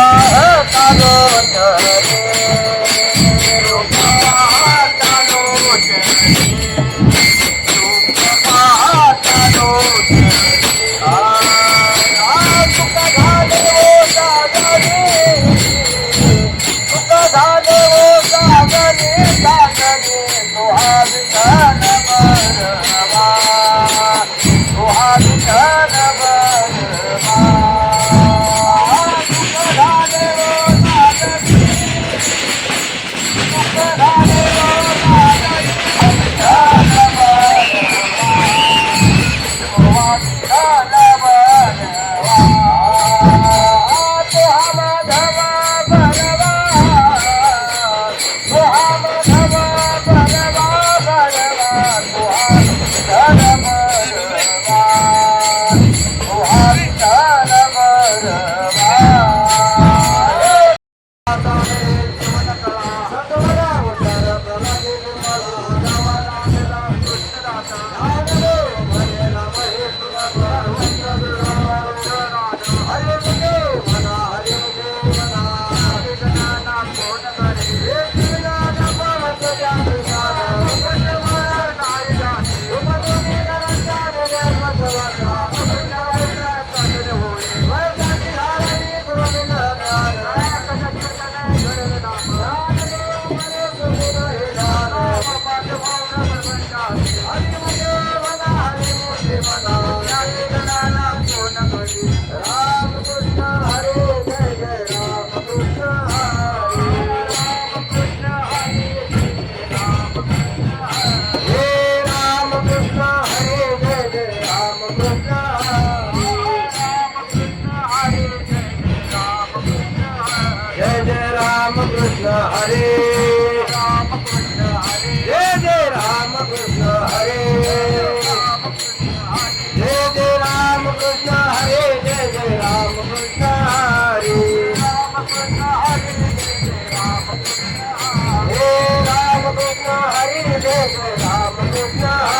பாக பாகவதா હરે રામ કૃષ્ણ હરે જય જય રામ કૃષ્ણ હરે જય જય રામ કૃષ્ણ હરે જય જય રામ કૃષ્ણ હરે રામ કૃષ્ણ હરે હે રામ કૃષ્ણ હરે જય જય રામ કૃષ્ણ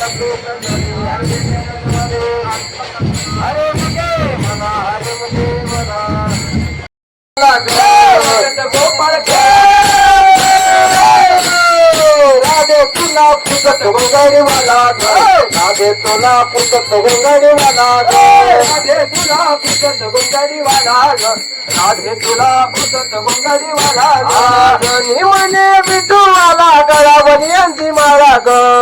तुला पुसत गोगाडी वाला राधे तुला पुसत गोगाडी वाला राधे तुला पुसत गोगाडी वाला राधे तुला पुसत गोगाडी वाला गणी म्हणे विठू आला गळावणी अंती माळा गणी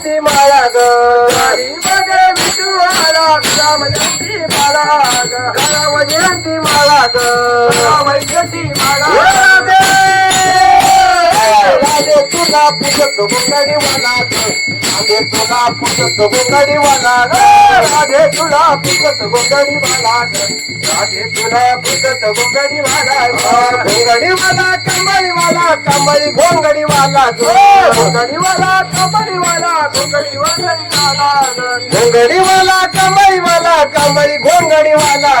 गळावणी अंती माळा गणी म्हणे विठू आला. गळावणी माळा गळावणी माळा गळावणी माळा राधे तुला पुजत गोंगाडी वाला राधे तुला पुजत गोंगाडी वाला राधे तुला पुजत गोंगाडी वाला राधे तुला पुसत गोंगाडी वाला गोंगाडी वाला कमळी वाला कमळी गोंगडी वाला गोंगडी वाला कमळी वाला गोंगडी वाला गोंगडी वाला कमळी वाला कमळी गोंगडी वाला